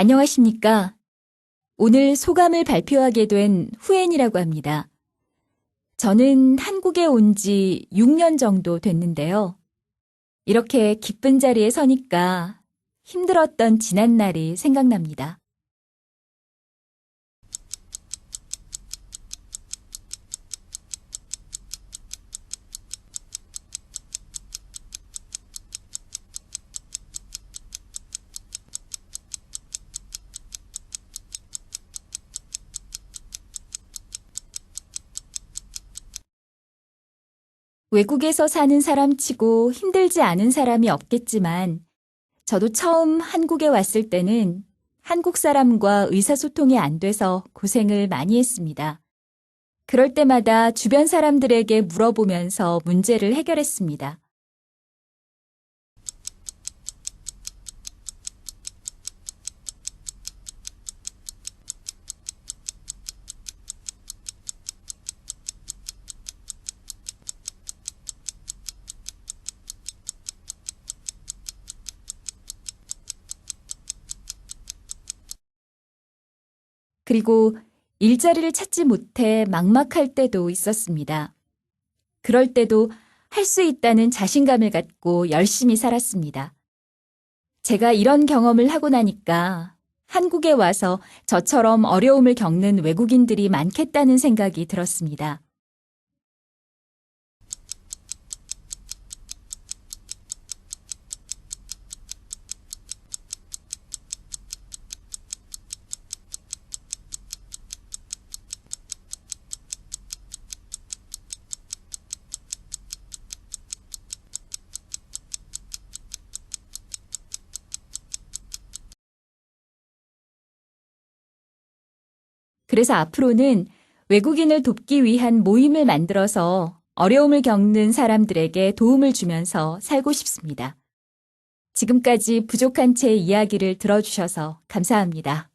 안녕하십니까. 오늘 소감을 발표하게 된 후엔이라고 합니다. 저는 한국에 온 지 6년 정도 됐는데요. 이렇게 기쁜 자리에 서니까 힘들었던 지난 날이 생각납니다. 외국에서 사는 사람 치고 힘들지 않은 사람이 없겠지만, 저도 처음 한국에 왔을 때는 한국 사람과 의사소통이 안 돼서 고생을 많이 했습니다. 그럴 때마다 주변 사람들에게 물어보면서 문제를 해결했습니다. 그리고 일자리를 찾지 못해 막막할 때도 있었습니다. 그럴 때도 할 수 있다는 자신감을 갖고 열심히 살았습니다. 제가 이런 경험을 하고 나니까 한국에 와서 저처럼 어려움을 겪는 외국인들이 많겠다는 생각이 들었습니다. 그래서 앞으로는 외국인을 돕기 위한 모임을 만들어서 어려움을 겪는 사람들에게 도움을 주면서 살고 싶습니다. 지금까지 부족한 제 이야기를 들어주셔서 감사합니다.